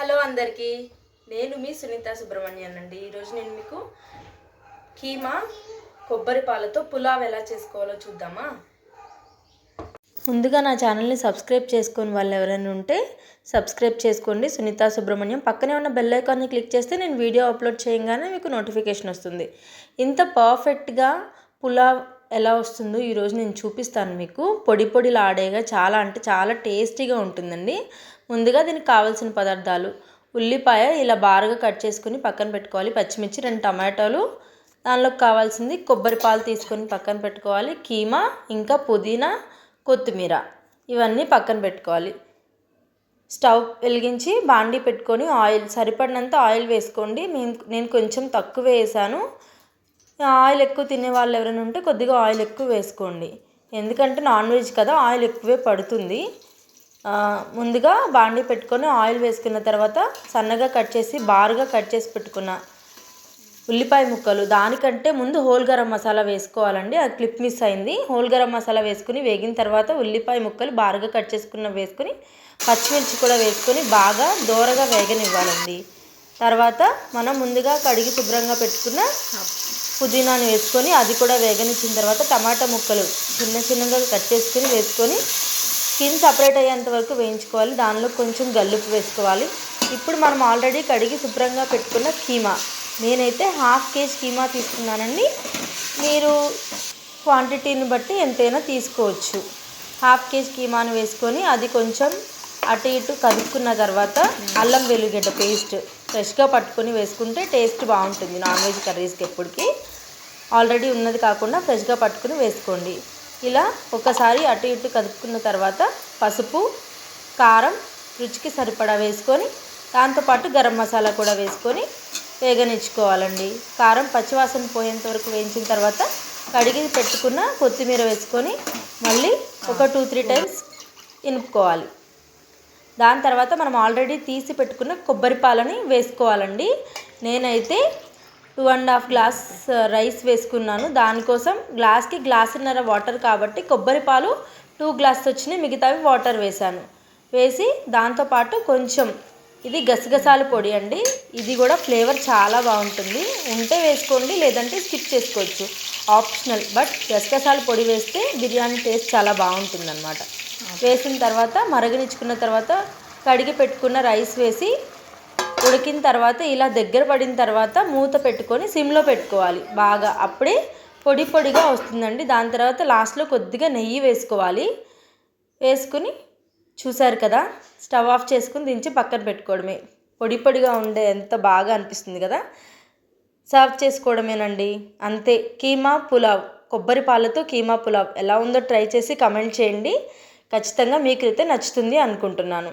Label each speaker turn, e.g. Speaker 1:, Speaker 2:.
Speaker 1: Hello అందరికీ. నేను మీ సునీత సుబ్రహ్మణ్యన్ అండి ఈరోజు నేను మీకు కీమా కొబ్బరి పాలతో పులావ్ ఎలా చేసుకోవాలో చూద్దామా?
Speaker 2: ముందుగా నా ఛానల్ని సబ్స్క్రైబ్ చేసుకుని వాళ్ళు ఎవరైనా ఉంటే సబ్స్క్రైబ్ చేసుకోండి. సునీత సుబ్రహ్మణ్యం పక్కనే ఉన్న బెల్ ఐకాన్ని క్లిక్ చేస్తే నేను వీడియో అప్లోడ్ చేయగానే మీకు నోటిఫికేషన్ వస్తుంది. ఇంత పర్ఫెక్ట్గా పులావ్ ఎలా వస్తుందో ఈరోజు నేను చూపిస్తాను మీకు. పొడి పొడిలాడేగా చాలా అంటే చాలా టేస్టీగా ఉంటుందండి. ముందుగా దీనికి కావాల్సిన పదార్థాలు. ఉల్లిపాయ ఇలా బారుగా కట్ చేసుకుని పక్కన పెట్టుకోవాలి. పచ్చిమిర్చి రెండు టమాటాలు. దానిలోకి కావాల్సింది కొబ్బరి పాలు తీసుకొని పక్కన పెట్టుకోవాలి. కీమా ఇంకా పుదీనా కొత్తిమీర. ఇవన్నీ పక్కన పెట్టుకోవాలి. స్టవ్ వెలిగించి బాండీ పెట్టుకొని ఆయిల్ సరిపడినంత ఆయిల్ వేసుకోండి. మేము నేను కొంచెం తక్కువ వేసాను. ఆయిల్ ఎక్కువ తినే వాళ్ళు ఎవరైనా ఉంటే కొద్దిగా ఆయిల్ ఎక్కువ వేసుకోండి. ఎందుకంటే నాన్ వెజ్ కదా ఆయిల్ ఎక్కువే పడుతుంది. ముందుగా బాండీ పెట్టుకొని ఆయిల్ వేసుకున్న తర్వాత సన్నగా కట్ చేసి బారుగా కట్ చేసి పెట్టుకున్న ఉల్లిపాయ ముక్కలు. దానికంటే ముందు హోల్ గరం మసాలా వేసుకోవాలండి. అది క్లిప్ మిస్ అయింది. హోల్ గరం మసాలా వేసుకుని వేగిన తర్వాత ఉల్లిపాయ ముక్కలు బారుగా కట్ చేసుకున్న వేసుకొని పచ్చిమిర్చి కూడా వేసుకొని బాగా దోరగా వేగనివ్వాలండి. తర్వాత మనం ముందుగా కడిగి శుభ్రంగా పెట్టుకున్న పుదీనాను వేసుకొని అది కూడా వేగనిచ్చిన తర్వాత టమాటా ముక్కలు చిన్న చిన్నగా కట్ చేసుకుని వేసుకొని స్కిన్ సపరేట్ అయ్యేంత వరకు వేయించుకోవాలి. దానిలో కొంచెం గల్లుపు వేసుకోవాలి. ఇప్పుడు మనం ఆల్రెడీ కడిగి శుభ్రంగా పెట్టుకున్న కీమా. నేనైతే హాఫ్ కేజీ కీమా తీసుకున్నానండి. మీరు క్వాంటిటీని బట్టి ఎంతైనా తీసుకోవచ్చు. హాఫ్ కేజీ కీమాను వేసుకొని అది కొంచెం అటు ఇటు కదుపుకున్న తర్వాత అల్లం వెల్లుగడ్డ పేస్ట్ ఫ్రెష్గా పట్టుకొని వేసుకుంటే టేస్ట్ బాగుంటుంది. నాన్ వెజ్ కర్రీస్కి ఎప్పటికీ. ఆల్రెడీ ఉన్నది కాకుండా ఫ్రెష్గా పట్టుకుని వేసుకోండి. ఇలా ఒకసారి అటు ఇటు కదుపుకున్న తర్వాత పసుపు కారం రుచికి సరిపడా వేసుకొని దాంతోపాటు గరం మసాలా కూడా వేసుకొని వేగనిచ్చుకోవాలండి. కారం పచ్చివాసన పోయేంత వరకు వేయించిన తర్వాత కడిగి పెట్టుకున్న కొత్తిమీర వేసుకొని మళ్ళీ ఒక టూ త్రీ టైమ్స్ ఇనుపుకోవాలి. దాని తర్వాత మనం ఆల్రెడీ తీసి పెట్టుకున్న కొబ్బరి పాలని వేసుకోవాలండి. నేనైతే two and half glass rice వేసుకున్నాను. దానికోసం గ్లాస్కి గ్లాసున్నర వాటర్ కాబట్టి కొబ్బరి పాలు టూ గ్లాస్ వచ్చినాయి. మిగతావి వాటర్ వేశాను. వేసి దాంతోపాటు కొంచెం ఇది గసగసాల పొడి అండి. ఇది కూడా ఫ్లేవర్ చాలా బాగుంటుంది. ఉంటే వేసుకోండి లేదంటే స్కిప్ చేసుకోవచ్చు. ఆప్షనల్. బట్ గసగసాల పొడి వేస్తే బిర్యానీ టేస్ట్ చాలా బాగుంటుంది వేసిన తర్వాత మరగనిచ్చుకున్న తర్వాత కడిగి పెట్టుకున్న రైస్ వేసి ఉడికిన తర్వాత ఇలా దగ్గర పడిన తర్వాత మూత పెట్టుకొని సిమ్లో పెట్టుకోవాలి. బాగా అప్పుడే పొడి పొడిగా వస్తుందండి. దాని తర్వాత లాస్ట్లో కొద్దిగా నెయ్యి వేసుకోవాలి. వేసుకుని చూసారు కదా స్టవ్ ఆఫ్ చేసుకుని దించి పక్కన పెట్టుకోవడమే. పొడి పొడిగా ఉండే ఎంత బాగా అనిపిస్తుంది కదా. సర్వ్ చేసుకోవడమేనండి. అంతే. కీమా పులావ్ కొబ్బరి పాలతో కీమా పులావ్ ఎలా ఉందో ట్రై చేసి కమెంట్ చేయండి. ఖచ్చితంగా మీకైతే నచ్చుతుంది అనుకుంటున్నాను.